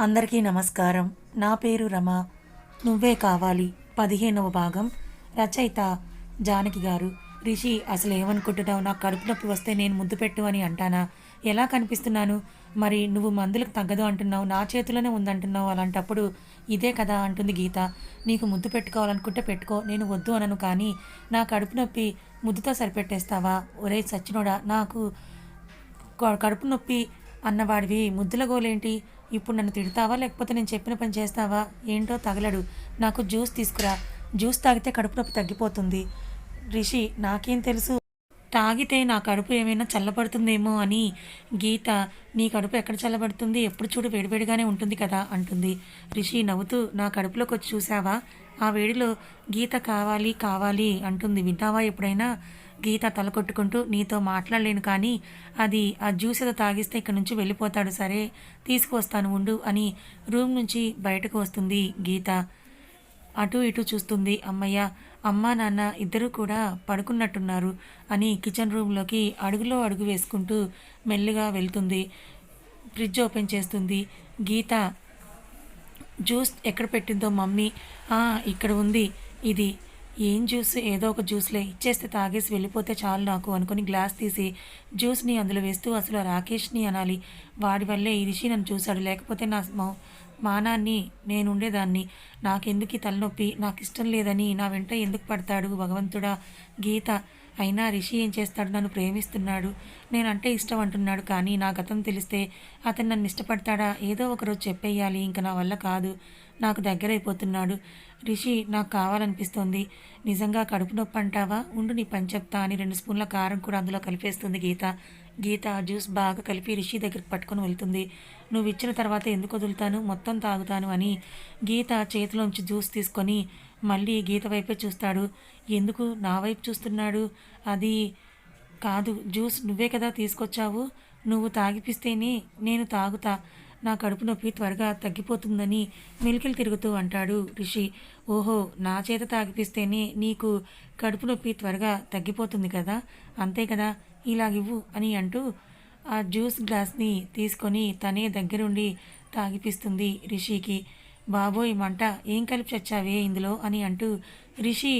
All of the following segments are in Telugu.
అందరికీ నమస్కారం. నా పేరు రమ. నువ్వే కావాలి. పదిహేనవ భాగం. రచయిత జానకి గారు. రిషి అసలు ఏమనుకుంటున్నావు నాకు కడుపు నొప్పి వస్తే నేను ముద్దు పెట్టు అని అంటానా? ఎలా కనిపిస్తున్నాను? మరి నువ్వు మందులకు తగ్గదు అంటున్నావు నా చేతిలోనే ఉందంటున్నావు అలాంటప్పుడు ఇదే కదా అంటుంది గీత. నీకు ముద్దు పెట్టుకోవాలనుకుంటే పెట్టుకో నేను వద్దు అనను కానీ నా కడుపు నొప్పి ముద్దుతో సరిపెట్టేస్తావా? ఒరే సచ్చినోడా నాకు కడుపు నొప్పి అన్నవాడివి. ముద్దుల గోలేంటి? ఇప్పుడు నన్ను తిడతావా? లేకపోతే నేను చెప్పిన పని చేస్తావా? ఏంటో తగలడు. నాకు జ్యూస్ తీసుకురా. జ్యూస్ తాగితే కడుపు నొప్పి తగ్గిపోతుంది. రిషి నాకేం తెలుసు? తాగితే నా కడుపు ఏమైనా చల్లబడుతుందేమో అని గీత నీ కడుపు ఎక్కడ చల్లబడుతుంది? ఎప్పుడు చూడు వేడివేడిగానే ఉంటుంది కదా అంటుంది. రిషి నవ్వుతూ నా కడుపులోకి వచ్చి చూసావా ఆ వేడిలో గీత కావాలి కావాలి అంటుంది. విన్నావా ఎప్పుడైనా? గీత తల కొట్టుకుంటూ నీతో మాట్లాడలేను కానీ అది ఆ జ్యూస్ ఏదో తాగిస్తే ఇక్కడ నుంచి వెళ్ళిపోతాడు. సరే తీసుకువస్తాను ఉండు అని రూమ్ నుంచి బయటకు వస్తుంది గీత. అటు ఇటు చూస్తుంది. అమ్మయ్య అమ్మ నాన్న ఇద్దరూ కూడా పడుకున్నట్టున్నారు అని కిచెన్ రూమ్లోకి అడుగులో అడుగు వేసుకుంటూ మెల్లిగా వెళ్తుంది. ఫ్రిడ్జ్ ఓపెన్ చేస్తుంది. గీత జ్యూస్ ఎక్కడ పెట్టిందో మమ్మీ? ఇక్కడ ఉంది. ఇది ఏం జ్యూస్? ఏదో ఒక జ్యూస్లే. ఇచ్చేస్తే తాగేసి వెళ్ళిపోతే చాలు నాకు అనుకుని గ్లాస్ తీసి జ్యూస్ని అందులో వేస్తూ అసలు రాకేష్ని అనాలి. వాడి వల్లే ఈ రిషి నన్ను చూశాడు. లేకపోతే నా మానాన్ని నేను ఉండేదాన్ని నాకెందుకు ఈ తలనొప్పి? నాకు ఇష్టం లేదని నా వెంట ఎందుకు పడతాడు భగవంతుడా? గీత అయినా రిషి ఏం చేస్తాడు? నన్ను ప్రేమిస్తున్నాడు. నేనంటే ఇష్టం అంటున్నాడు. కానీ నా గతం తెలిస్తే అతను నన్ను ఇష్టపడతాడా? ఏదో ఒకరోజు చెప్పేయాలి. ఇంకా నా వల్ల కాదు. నాకు దగ్గరైపోతున్నాడు. రిషి నాకు కావాలనిపిస్తోంది. నిజంగా కడుపు నొప్పి అంటావా? ఉండు నీ పని చెప్తా అని రెండు స్పూన్ల కారం కూడా అందులో కలిపేస్తుంది గీత. గీత జ్యూస్ బాగా కలిపి రిషి దగ్గరికి పట్టుకొని వెళ్తుంది. నువ్వు ఇచ్చిన తర్వాత ఎందుకు వదులుతాను? మొత్తం తాగుతాను అని గీత చేతిలోంచి జ్యూస్ తీసుకొని మళ్ళీ గీత వైపే చూస్తాడు. ఎందుకు? నా వైపు చూస్తున్నాడు. అది కాదు జ్యూస్ నువ్వే కదా తీసుకొచ్చావు. నువ్వు తాగిపిస్తేనే నేను తాగుతా. నా కడుపు నొప్పి త్వరగా తగ్గిపోతుందని మెలికలు తిరుగుతూ అంటాడు రిషి. ఓహో నా చేత తాగిపిస్తేనే నీకు కడుపు నొప్పి త్వరగా తగ్గిపోతుంది కదా? అంతే కదా? ఇలాగివ్వు అని అంటూ ఆ జ్యూస్ గ్లాస్ని తీసుకొని తనే దగ్గరుండి తాగిపిస్తుంది రిషికి. బాబోయ్ మంట ఏం కలిపి చచ్చావే ఇందులో అని అంటూ రిషి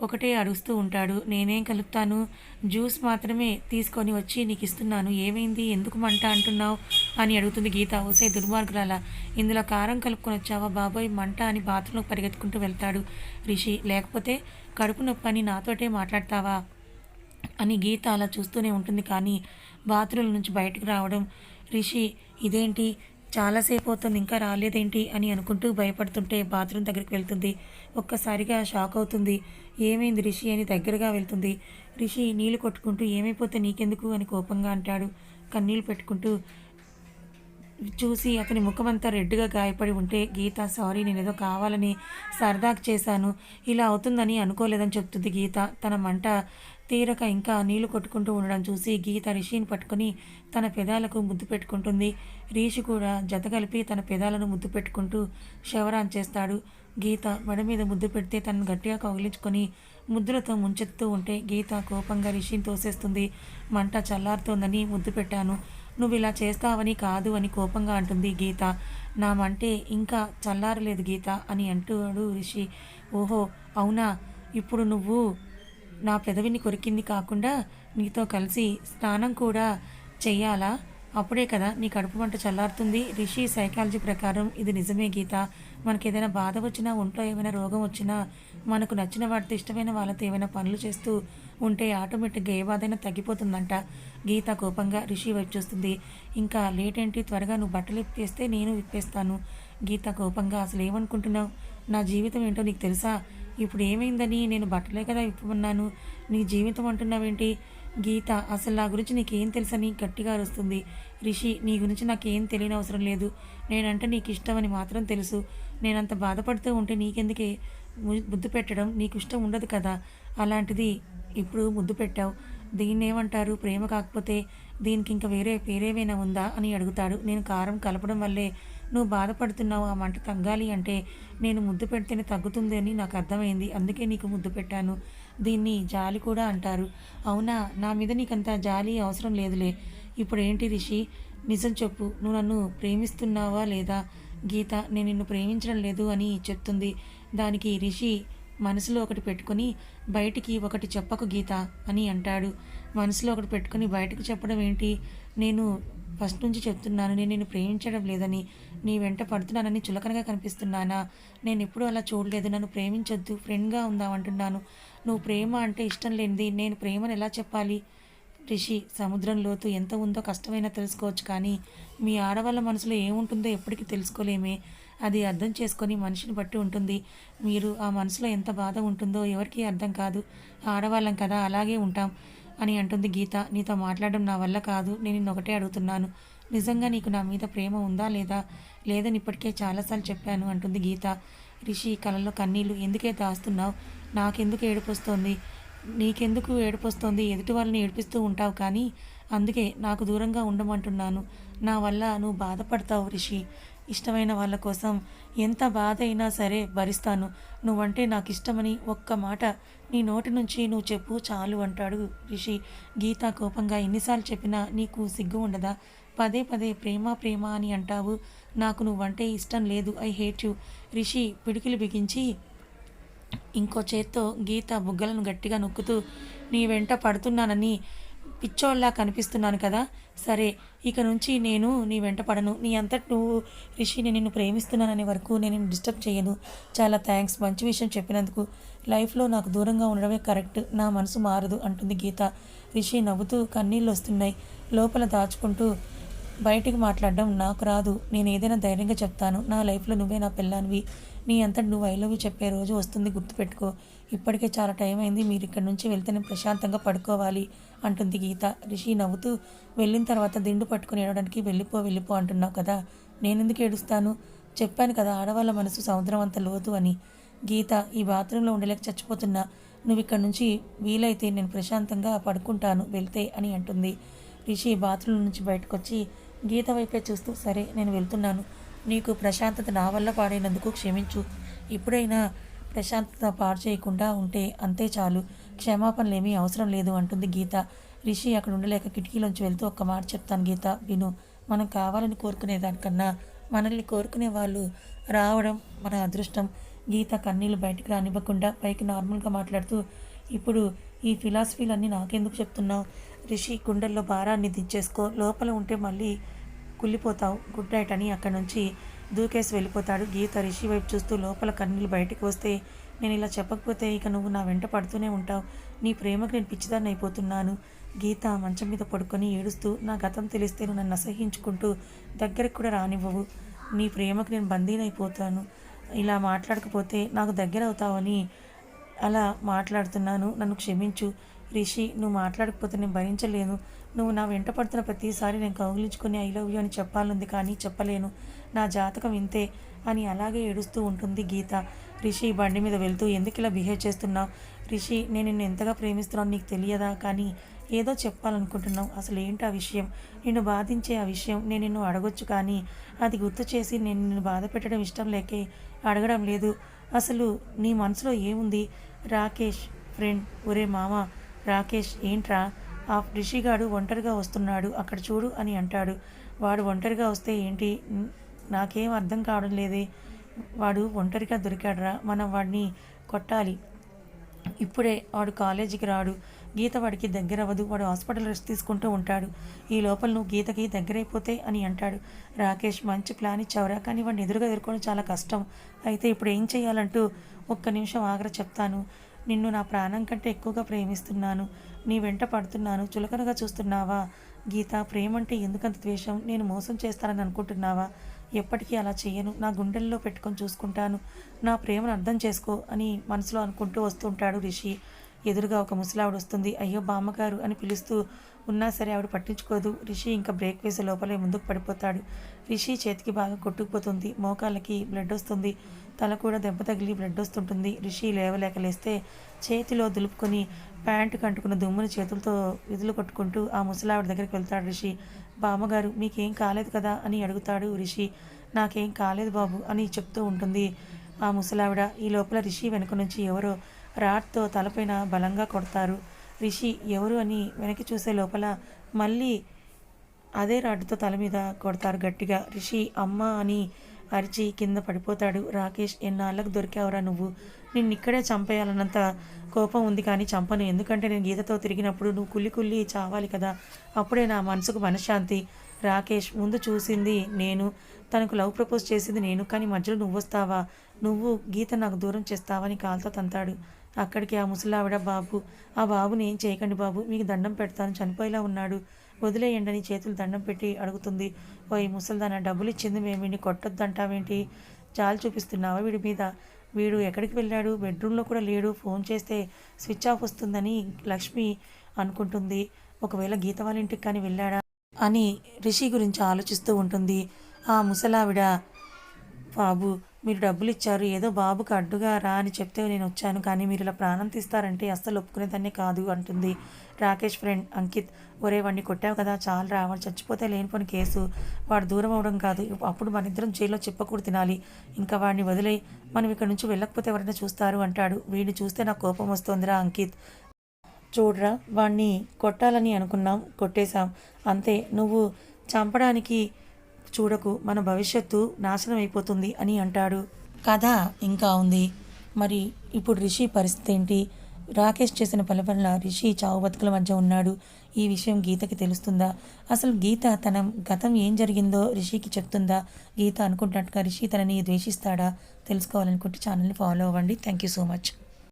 ఒకటే అడుగుతూ ఉంటాడు. నేనేం కలుపుతాను? జ్యూస్ మాత్రమే తీసుకొని వచ్చి నీకు ఇస్తున్నాను ఏమైంది? ఎందుకు మంట అంటున్నావు? అని అడుగుతుంది గీత. ఓసే దుర్మార్గురాల ఇందులో కారం కలుపుకొని వచ్చావా బాబోయ్? మంట అని బాత్రూంలోకి పరిగెత్తుకుంటూ వెళ్తాడు రిషి. లేకపోతే కడుపు నొప్పి అని నాతోటే మాట్లాడతావా? అని గీత అలా చూస్తూనే ఉంటుంది. కానీ బాత్రూమ్ నుంచి బయటకు రావడం రిషి ఇదేంటి? చాలాసేపు అవుతుంది ఇంకా రాలేదేంటి అని అనుకుంటూ భయపడుతుంటే బాత్రూమ్ దగ్గరికి వెళ్తుంది. ఒక్కసారిగా షాక్ అవుతుంది. ఏమైంది రిషి అని దగ్గరగా వెళ్తుంది. రిషి నీళ్ళు కొట్టుకుంటూ ఏమైపోతే నీకెందుకు? అని కోపంగా అంటాడు. కన్నీళ్ళు పెట్టుకుంటూ చూసి అతని ముఖమంతా రెడ్గా గాయపడి ఉంటే గీత సారీ నేను ఏదో కావాలని సరదాకు చేశాను. ఇలా అవుతుందని అనుకోలేదని చెప్తుంది గీత. తన మంట తీరక ఇంకా నీళ్ళు కొట్టుకుంటూ ఉండడం చూసి గీత రిషిని పట్టుకొని తన పెదాలకు ముద్దు పెట్టుకుంటుంది. రిషి కూడా జత కలిపి తన పెదాలను ముద్దు పెట్టుకుంటూ శవరాన్ చేస్తాడు. గీత మెడ మీద ముద్దు పెడితే తనను గట్టిగా కౌగిలించుకొని ముద్దులతో ముంచెత్తుతూ ఉంటే గీత కోపంగా రిషిని తోసేస్తుంది. మంట చల్లారుతోందని ముద్దు పెట్టాను. నువ్వు ఇలా చేస్తావని కాదు అని కోపంగా అంటుంది గీత. నా మంటే ఇంకా చల్లారలేదు గీత అని అంటాడు రిషి. ఓహో అవునా? ఇప్పుడు నువ్వు నా పెదవిని కొరికింది కాకుండా నీతో కలిసి స్నానం కూడా చెయ్యాలా? అప్పుడే కదా నీ కడుపు మంట చల్లారుతుంది. రిషి సైకాలజీ ప్రకారం ఇది నిజమే గీత. మనకి ఏదైనా బాధ వచ్చినా ఒంట్లో ఏమైనా రోగం వచ్చినా మనకు నచ్చిన వాటితో ఇష్టమైన వాళ్ళతో ఏమైనా పనులు చేస్తూ ఉంటే ఆటోమేటిక్గా ఏ బాధైనా తగ్గిపోతుందంట. గీత కోపంగా రిషి వైపు చూస్తుంది. ఇంకా లేట్ ఏంటి త్వరగా నువ్వు బట్టలు ఇప్పేస్తే నేను ఇప్పేస్తాను. గీత కోపంగా అసలు ఏమనుకుంటున్నావు నా జీవితం ఏంటో నీకు తెలుసా? ఇప్పుడు ఏమైందని? నేను బట్టలే కదా ఇప్పమన్నాను నీ జీవితం అంటున్నావేంటి? గీత అసలు నా గురించి నీకేం తెలుసని గట్టిగా అరుస్తుంది. రిషి నీ గురించి నాకేం తెలియని అవసరం లేదు. నేనంటే నీకు ఇష్టమని మాత్రం తెలుసు. నేనంత బాధపడుతూ ఉంటే నీకెందుకే? ముద్దు పెట్టడం నీకు ఇష్టం ఉండదు కదా. అలాంటిది ఇప్పుడు ముద్దు పెట్టావు. దీన్ని ఏమంటారు ప్రేమ కాకపోతే దీనికి ఇంకా వేరే పేరేమైనా ఉందా? అని అడుగుతాడు. నేను కారం కలపడం వల్లే నువ్వు బాధపడుతున్నావు ఆ మంట తగ్గాలి అంటే నేను ముద్దు పెడితేనే తగ్గుతుంది అని నాకు అర్థమైంది. అందుకే నీకు ముద్దు పెట్టాను. దీన్ని జాలి కూడా అంటారు. అవునా? నా మీద నీకంత జాలి అవసరం లేదులే. ఇప్పుడు ఏంటి రిషి? నిజం చెప్పు. నువ్వు నన్ను ప్రేమిస్తున్నావా లేదా? గీత నేను నిన్ను ప్రేమించడం లేదు అని చెప్తుంది. దానికి రిషి మనసులో ఒకటి పెట్టుకొని బయటికి ఒకటి చెప్పకు గీత అని అంటాడు. మనసులో ఒకటి పెట్టుకొని బయటకు చెప్పడం ఏంటి? నేను ఫస్ట్ నుంచి చెప్తున్నాను నేను నేను ప్రేమించడం లేదని నీ వెంట పడుతున్నానని చులకనగా కనిపిస్తున్నానా? నేను ఎప్పుడూ అలా చూడలేదు నన్ను ప్రేమించొద్దు ఫ్రెండ్గా ఉందామంటున్నాను నువ్వు ప్రేమ అంటే ఇష్టం లేనిది నేను ప్రేమను ఎలా చెప్పాలి? రిషి సముద్రం లోతు ఎంత ఉందో కష్టమైనా తెలుసుకోవచ్చు కానీ మీ ఆడవాళ్ళ మనసులో ఏముంటుందో ఎప్పటికీ తెలుసుకోలేమే. అది అర్థం చేసుకొని మనిషిని బట్టి ఉంటుంది. మీరు ఆ మనసులో ఎంత బాధ ఉంటుందో ఎవరికీ అర్థం కాదు. ఆడవాళ్ళం కదా అలాగే ఉంటాం. అని అంటుంది గీత. నీతో మాట్లాడడం నా వల్ల కాదు. నేను ఒకటే అడుగుతున్నాను. నిజంగా నీకు నా మీద ప్రేమ ఉందా లేదా? లేదని ఇప్పటికే చాలాసార్లు చెప్పాను అంటుంది గీత. రిషి కలలో కన్నీళ్ళు ఎందుకే దాస్తున్నావు? నాకెందుకు ఏడుపు వస్తోంది నీకెందుకు ఏడుపొస్తోంది? ఎదుటి వాళ్ళని ఏడిపిస్తూ ఉంటావు కానీ అందుకే నాకు దూరంగా ఉండమంటున్నాను. నా వల్ల నువ్వు బాధపడతావు రిషి. ఇష్టమైన వాళ్ళ కోసం ఎంత బాధ అయినా సరే భరిస్తాను. నువ్వంటే నాకు ఇష్టమని ఒక్క మాట నీ నోటి నుంచి నువ్వు చెప్పు చాలు అంటాడు రిషి. గీత కోపంగా ఎన్నిసార్లు చెప్పినా నీకు సిగ్గు ఉండదా? పదే పదే ప్రేమ ప్రేమ అని అంటావు. నాకు నువ్వంటే ఇష్టం లేదు ఐ హేట్ యు. రిషి పిడికిలు బిగించి ఇంకో చేత్తో గీత బుగ్గలను గట్టిగా నొక్కుతూ నీ వెంట పడుతున్నానని పిచ్చోళ్ళలా కనిపిస్తున్నాను కదా. సరే ఇక నుంచి నేను నీ వెంట పడను. నీ అంతటి నువ్వు రిషి నేను నిన్ను ప్రేమిస్తున్నాననే వరకు నేను నిన్ను డిస్టర్బ్ చేయను. చాలా థ్యాంక్స్. మంచి విషయం చెప్పినందుకు. లైఫ్లో నాకు దూరంగా ఉండడమే కరెక్ట్. నా మనసు మారదు అంటుంది గీత. రిషి నవ్వుతూ కన్నీళ్ళు వస్తున్నాయి. లోపల దాచుకుంటూ బయటికి మాట్లాడడం నాకు రాదు. నేను ఏదైనా ధైర్యంగా చెప్తాను. నా లైఫ్లో నువ్వే నా పిల్లానివి నీ అంతటి నువ్వు ఐ లవ్ యూ చెప్పే రోజు వస్తుంది. గుర్తుపెట్టుకో. ఇప్పటికే చాలా టైం అయింది. మీరు ఇక్కడి నుంచి వెళ్తేనే ప్రశాంతంగా పడుకోవాలి అంటుంది గీత. రిషి నవ్వుతూ వెళ్ళిన తర్వాత దిండు పట్టుకుని ఏడవడానికి వెళ్ళిపో వెళ్ళిపో అంటున్నావు కదా. నేనెందుకు ఏడుస్తాను? చెప్పాను కదా ఆడవాళ్ళ మనసు సముద్రం అంత లోతు అని. గీత ఈ బాత్రూంలో ఉండలేక చచ్చిపోతున్నా. నువ్వు ఇక్కడ నుంచి వీలైతే నేను ప్రశాంతంగా పడుకుంటాను వెళ్తే అని అంటుంది. రిషి బాత్రూమ్ నుంచి బయటకు వచ్చి గీత వైపే చూస్తూ సరే నేను వెళ్తున్నాను. నీకు ప్రశాంతత నా వల్ల పాడైనందుకు క్షమించు. ఇప్పుడైనా ప్రశాంతత పాడు చేయకుండా ఉంటే అంతే చాలు. క్షమాపణలేమీ అవసరం లేదు అంటుంది గీత. రిషి అక్కడ ఉండలేక కిటికీలోంచి వెళ్తూ ఒక్క మాట చెప్తాను గీత. విను మనం కావాలని కోరుకునే దానికన్నా మనల్ని కోరుకునే వాళ్ళు రావడం మన అదృష్టం. గీత కన్నీళ్ళు బయటకు రానివ్వకుండా పైకి నార్మల్గా మాట్లాడుతూ ఇప్పుడు ఈ ఫిలాసఫీలన్నీ నాకెందుకు చెప్తున్నావు? రిషి గుండెల్లో భారాన్ని దించేసుకో. లోపల ఉంటే మళ్ళీ కుళ్ళిపోతావు. గుడ్ నైట్ అని అక్కడి నుంచి దూకేసి వెళ్ళిపోతాడు. గీత రిషి వైపు చూస్తూ లోపల కన్నీళ్ళు బయటికి వస్తే నేను ఇలా చెప్పకపోతే ఇక నువ్వు నా వెంట పడుతూనే ఉంటావు. నీ ప్రేమకు నేను పిచ్చిదాన్ని అయిపోతున్నాను. గీత మంచం మీద పడుకొని ఏడుస్తూ నా గతం తెలిస్తే నువ్వు నన్ను అసహించుకుంటూ దగ్గరికి కూడా రానివ్వవు. నీ ప్రేమకు నేను బందీనైపోతాను ఇలా మాట్లాడకపోతే నాకు దగ్గర అవుతావని అలా మాట్లాడుతున్నాను. నన్ను క్షమించు. రిషి నువ్వు మాట్లాడకపోతే నేను భరించలేను. నువ్వు నా వెంట పడుతున్న ప్రతిసారి నేను కౌగిలించుకొని ఐ లవ్ యూ అని చెప్పాలంది కానీ చెప్పలేను. నా జాతకం ఇంతే అని అలాగే ఏడుస్తూ ఉంటుంది గీత. రిషి బండి మీద వెళ్తూ ఎందుకు ఇలా బిహేవ్ చేస్తున్నావు? రిషి నేను నిన్ను ఎంతగా ప్రేమిస్తున్నావు నీకు తెలియదా? కానీ ఏదో చెప్పాలనుకుంటున్నావు. అసలు ఏంటి ఆ విషయం? నిన్ను బాధించే ఆ విషయం నేను నిన్ను అడగొచ్చు కానీ అది గుర్తు చేసి నేను నిన్ను బాధ పెట్టడం ఇష్టం లేకే అడగడం లేదు. అసలు నీ మనసులో ఏముంది? రాకేష్ ఫ్రెండ్ ఒరే మామ రాకేష్ ఏంట్రా? ఆ రిషిగాడు ఒంటరిగా వస్తున్నాడు. అక్కడ చూడు అని అంటాడు. వాడు ఒంటరిగా వస్తే ఏంటి? నాకేం అర్థం కావడం లేదే. వాడు ఒంటరిగా దొరికాడురా మనం వాడిని కొట్టాలి. ఇప్పుడే వాడు కాలేజీకి రాడు. గీత వాడికి దగ్గర అవ్వదు వాడు హాస్పిటల్ రెస్ట్ తీసుకుంటూ ఉంటాడు. ఈ లోపల నువ్వు గీతకి దగ్గరైపోతే అని అంటాడు. రాకేష్ మంచి ప్లాన్ ఇచ్చావురా కానీ వాడిని ఎదురుగా ఎదుర్కోవడం చాలా కష్టం. అయితే ఇప్పుడు ఏం చేయాలంటూ ఒక్క నిమిషం ఆగ్ర చెప్తాను. నిన్ను నా ప్రాణం కంటే ఎక్కువగా ప్రేమిస్తున్నాను. నీ వెంట పడుతున్నాను. చులకనగా చూస్తున్నావా? గీత ప్రేమ అంటే ఎందుకంత ద్వేషం? నేను మోసం చేస్తానని అనుకుంటున్నావా? ఎప్పటికీ అలా చేయను నా గుండెల్లో పెట్టుకొని చూసుకుంటాను. నా ప్రేమను అర్థం చేసుకో అని మనసులో అనుకుంటూ వస్తుంటాడు రిషి. ఎదురుగా ఒక ముసలావిడ వస్తుంది. అయ్యో బామ్మగారు అని పిలుస్తూ ఉన్నా సరే ఆవిడ పట్టించుకోదు. రిషి ఇంకా బ్రేక్ వేసే లోపలే ముందుకు పడిపోతాడు. రిషి చేతికి బాగా కొట్టుకుపోతుంది. మోకాళ్ళకి బ్లడ్ వస్తుంది. తల కూడా దెబ్బ తగిలి బ్లడ్ వస్తుంటుంది. రిషి లేవలేక లేస్తే చేతిలో దులుపుకొని ప్యాంటు కంటుకున్న దుమ్ముని చేతులతో విధులు కొట్టుకుంటూ ఆ ముసలావిడ దగ్గరికి వెళ్తాడు రిషి. బామ్మగారు మీకేం కాలేదు కదా అని అడుగుతాడు రిషి. నాకేం కాలేదు బాబు అని చెప్తూ ఉంటుంది. ఆ ముసలావిడ ఈ లోపల రిషి వెనుక నుంచి ఎవరో రాడ్తో తలపైన బలంగా కొడతారు. రిషి ఎవరు అని వెనక్కి చూసే లోపల మళ్ళీ అదే రాడ్డుతో తల మీద కొడతారు గట్టిగా. రిషి అమ్మ అని అరిచి కింద పడిపోతాడు. రాకేష్ ఎన్నాళ్ళకు దొరికావురా నువ్వు? నిన్ను ఇక్కడే చంపేయాలన్నంత కోపం ఉంది కానీ చంపను. ఎందుకంటే నేను గీతతో తిరిగినప్పుడు నువ్వు కుల్లి కుల్లి చావాలి కదా. అప్పుడే నా మనసుకు మనశ్శాంతి రాకేష్ ముందు చూసింది నేను. తనకు లవ్ ప్రపోజ్ చేసింది నేను. కానీ మధ్యలో నువ్వు వస్తావా? నువ్వు గీత నాకు దూరం చేస్తావని కాల్తో తంతాడు. అక్కడికి ఆ ముసలావిడ బాబు. ఆ బాబుని ఏం చేయకండి బాబు. మీకు దండం పెడతాను. చనిపోయేలా ఉన్నాడు. వదిలేయండి చేతులు దండం పెట్టి అడుగుతుంది. ఓ ఈ ముసల్దాన డబ్బులు ఇచ్చింది మేము వీడిని కొట్టొద్దంటావేంటి? చాలు చూపిస్తున్నావా వీడి మీద? వీడు ఎక్కడికి వెళ్ళాడు? బెడ్రూమ్లో కూడా లేడు. ఫోన్ చేస్తే స్విచ్ ఆఫ్ వస్తుందని లక్ష్మి అనుకుంటుంది. ఒకవేళ గీత వాళ్ళ ఇంటికి కానీ వెళ్ళాడా అని రిషి గురించి ఆలోచిస్తూ ఉంటుంది. ఆ ముసలావిడ బాబు మీరు డబ్బులు ఇచ్చారు ఏదో బాబుకి అడ్డుగా రా అని చెప్తే నేను వచ్చాను కానీ మీరు ఇలా ప్రాణం తీస్తారంటే అస్సలు ఒప్పుకునేదాన్నే కాదు అంటుంది రాకేష్ ఫ్రెండ్ అంకిత్. ఒరే వాడిని కొట్టావు కదా చాలు రా వాడు చచ్చిపోతే లేనిపోని కేసు. వాడు దూరం అవడం కాదు అప్పుడు మన ఇద్దరం జైల్లో చెప్పకూడదు తినాలి. ఇంకా వాడిని వదిలే మనం ఇక్కడ నుంచి వెళ్ళకపోతే ఎవరైనా చూస్తారు అంటాడు. వీడిని చూస్తే నాకు కోపం వస్తోందిరా అంకిత్. చూడరా వాణ్ణి కొట్టాలని అనుకున్నాం కొట్టేశాం. అంతే నువ్వు చంపడానికి చూడకు మన భవిష్యత్తు నాశనం అయిపోతుంది అని అంటాడు. కథ ఇంకా ఉంది. మరి ఇప్పుడు రిషి పరిస్థితి ఏంటి? రాకేష్ చేసిన పని వల్ల రిషి చావు బతుకుల మధ్య ఉన్నాడు. ఈ విషయం గీతకి తెలుస్తుందా? అసలు గీత తన గతం ఏం జరిగిందో రిషికి చెప్తుందా? గీత అనుకుంటున్నట్టుగా రిషి తనని ద్వేషిస్తాడా? తెలుసుకోవాలనుకుంటే ఛానల్ని ఫాలో అవ్వండి. Thank you so much.